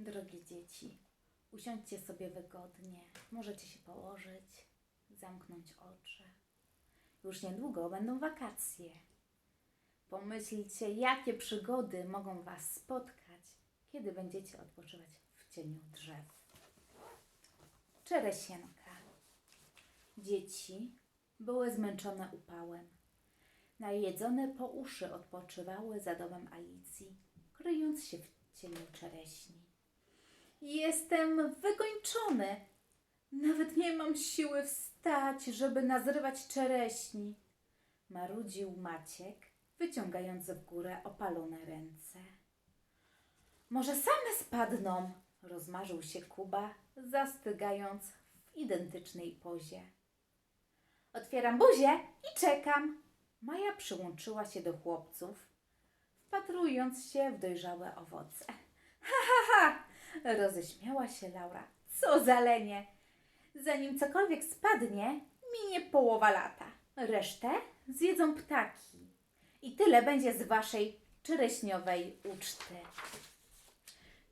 Drogie dzieci, usiądźcie sobie wygodnie. Możecie się położyć, zamknąć oczy. Już niedługo będą wakacje. Pomyślcie, jakie przygody mogą Was spotkać, kiedy będziecie odpoczywać w cieniu drzew. Czeresienka. Dzieci były zmęczone upałem. Najedzone po uszy odpoczywały za domem Alicji, kryjąc się w cieniu czereśni. Jestem wykończony. Nawet nie mam siły wstać, żeby nazrywać czereśni. Marudził Maciek, wyciągając w górę opalone ręce. Może same spadną, rozmarzył się Kuba, zastygając w identycznej pozie. Otwieram buzię i czekam. Maja przyłączyła się do chłopców, wpatrując się w dojrzałe owoce. Roześmiała się Laura. Co za lenie! Zanim cokolwiek spadnie, minie połowa lata. Resztę zjedzą ptaki. I tyle będzie z waszej czereśniowej uczty.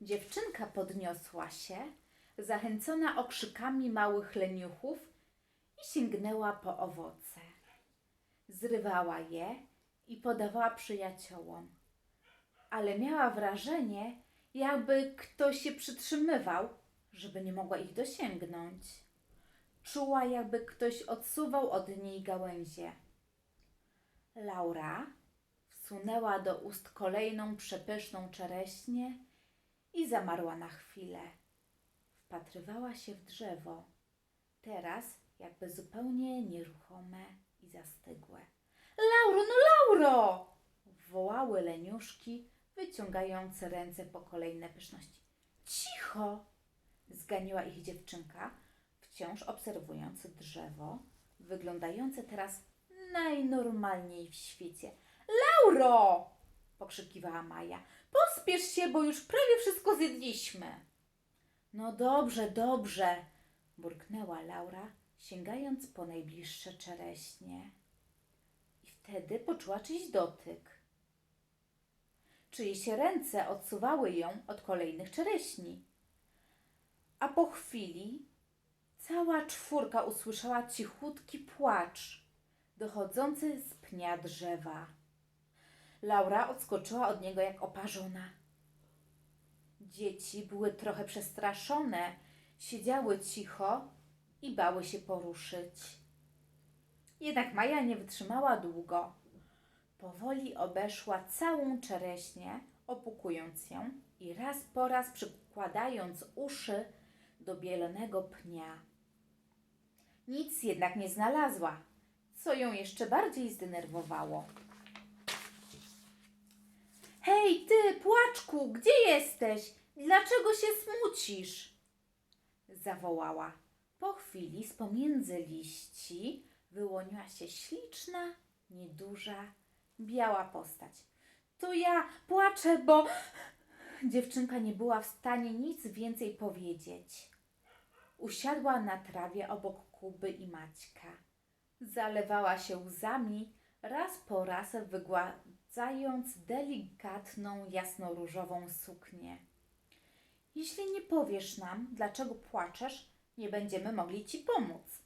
Dziewczynka podniosła się, zachęcona okrzykami małych leniuchów i sięgnęła po owoce. Zrywała je i podawała przyjaciołom, ale miała wrażenie, jakby ktoś się przytrzymywał, żeby nie mogła ich dosięgnąć. Czuła, jakby ktoś odsuwał od niej gałęzie. Laura wsunęła do ust kolejną przepyszną czereśnię i zamarła na chwilę. Wpatrywała się w drzewo, teraz jakby zupełnie nieruchome i zastygłe. Lauro, no Lauro! wołały leniuszki, wyciągające ręce po kolejne pyszności. Cicho! zganiła ich dziewczynka, wciąż obserwując drzewo, wyglądające teraz najnormalniej w świecie. Lauro! pokrzykiwała Maja. Pospiesz się, bo już prawie wszystko zjedliśmy. No dobrze, dobrze, burknęła Laura, sięgając po najbliższe czereśnie. I wtedy poczuła czyjś dotyk. Czyjeś ręce odsuwały ją od kolejnych czereśni. A po chwili cała czwórka usłyszała cichutki płacz dochodzący z pnia drzewa. Laura odskoczyła od niego jak oparzona. Dzieci były trochę przestraszone, siedziały cicho i bały się poruszyć. Jednak Maja nie wytrzymała długo. Powoli obeszła całą czereśnię, opukując ją i raz po raz przykładając uszy do bielonego pnia. Nic jednak nie znalazła, co ją jeszcze bardziej zdenerwowało. Hej, ty, płaczku, gdzie jesteś? Dlaczego się smucisz? Zawołała. Po chwili z pomiędzy liści wyłoniła się śliczna, nieduża, biała postać. To ja płaczę, bo. Dziewczynka nie była w stanie nic więcej powiedzieć. Usiadła na trawie obok Kuby i Maćka. Zalewała się łzami, raz po raz wygładzając delikatną, jasnoróżową suknię. Jeśli nie powiesz nam, dlaczego płaczesz, nie będziemy mogli ci pomóc.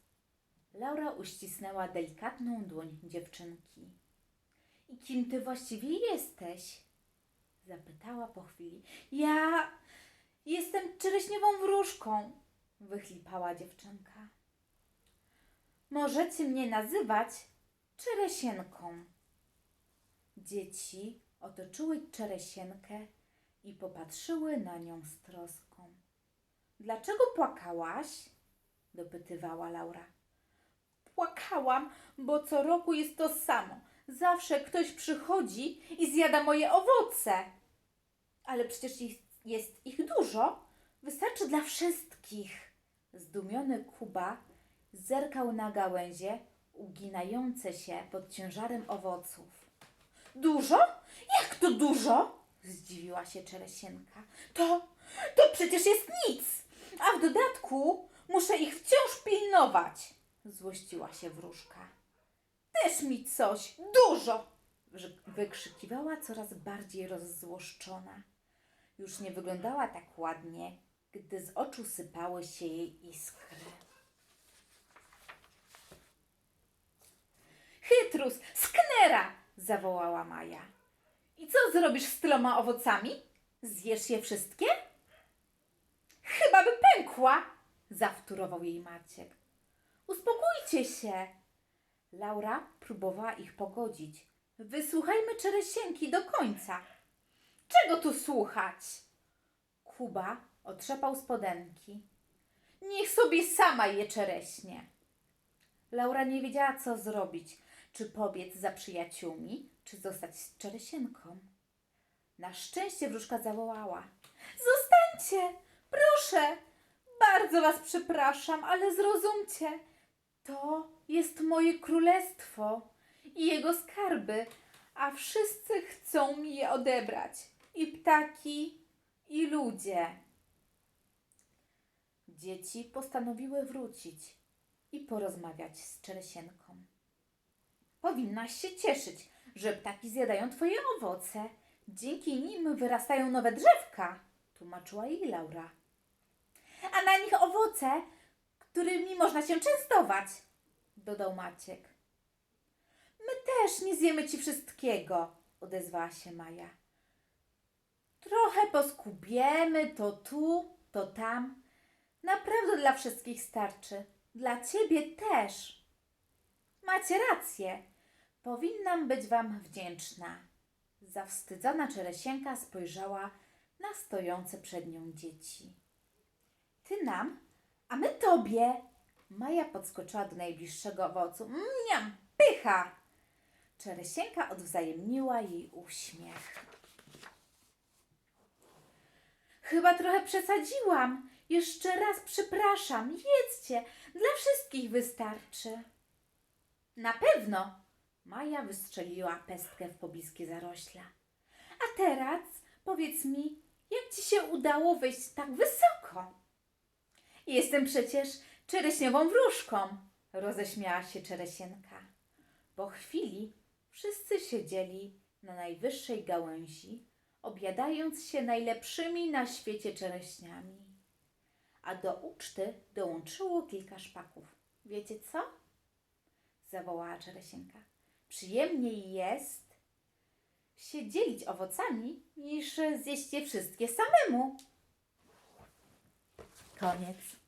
Laura uścisnęła delikatną dłoń dziewczynki. I kim ty właściwie jesteś? Zapytała po chwili. Ja jestem czereśniową wróżką, wychlipała dziewczynka. Możecie mnie nazywać Czeresieńką. Dzieci otoczyły Czeresieńkę i popatrzyły na nią z troską. Dlaczego płakałaś? dopytywała Laura. Płakałam, bo co roku jest to samo. Zawsze ktoś przychodzi i zjada moje owoce. Ale przecież jest ich dużo. Wystarczy dla wszystkich. Zdumiony Kuba zerkał na gałęzie uginające się pod ciężarem owoców. Dużo? Jak to dużo? Zdziwiła się Czeresieńka. To, to przecież jest nic. A w dodatku muszę ich wciąż pilnować. Złościła się wróżka. Też mi coś, dużo! Wykrzykiwała coraz bardziej rozzłoszczona. już nie wyglądała tak ładnie, gdy z oczu sypały się jej iskry. Chytrus, sknera! zawołała Maja. I co zrobisz z tyloma owocami? Zjesz je wszystkie? Chyba by pękła, zawtórował jej Maciek. Uspokójcie się. Laura próbowała ich pogodzić. Wysłuchajmy Czeresieńki do końca. Czego tu słuchać? Kuba otrzepał spodenki. Niech sobie sama je czereśnie. Laura nie wiedziała, co zrobić. Czy pobiec za przyjaciółmi, czy zostać z Czeresieńką. Na szczęście wróżka zawołała. Zostańcie! Proszę! Bardzo was przepraszam, ale zrozumcie. To jest moje królestwo i jego skarby, a wszyscy chcą mi je odebrać. I ptaki, i ludzie. Dzieci postanowiły wrócić i porozmawiać z Czeresieńką. Powinnaś się cieszyć, że ptaki zjadają twoje owoce. Dzięki nim wyrastają nowe drzewka, tłumaczyła jej Laura. A na nich owoce, którymi można się częstować, dodał Maciek. My też nie zjemy ci wszystkiego, odezwała się Maja. Trochę poskubiemy, to tu, to tam. Naprawdę dla wszystkich starczy. Dla ciebie też. Macie rację. Powinnam być wam wdzięczna. Zawstydzona Czeresieńka spojrzała na stojące przed nią dzieci. Ty nam, a my tobie. Maja podskoczyła do najbliższego owocu. Mniam, pycha! Czeresieńka odwzajemniła jej uśmiech. Chyba trochę przesadziłam. Jeszcze raz przepraszam. Jedzcie. Dla wszystkich wystarczy. Na pewno. Maja wystrzeliła pestkę w pobliskie zarośla. A teraz powiedz mi, jak ci się udało wejść tak wysoko? Jestem przecież czereśniową wróżką, roześmiała się Czeresieńka. Po chwili wszyscy siedzieli na najwyższej gałęzi, objadając się najlepszymi na świecie czereśniami. A do uczty dołączyło kilka szpaków. Wiecie co? zawołała Czeresieńka. Przyjemniej jest się dzielić owocami, niż zjeść je wszystkie samemu. Koniec.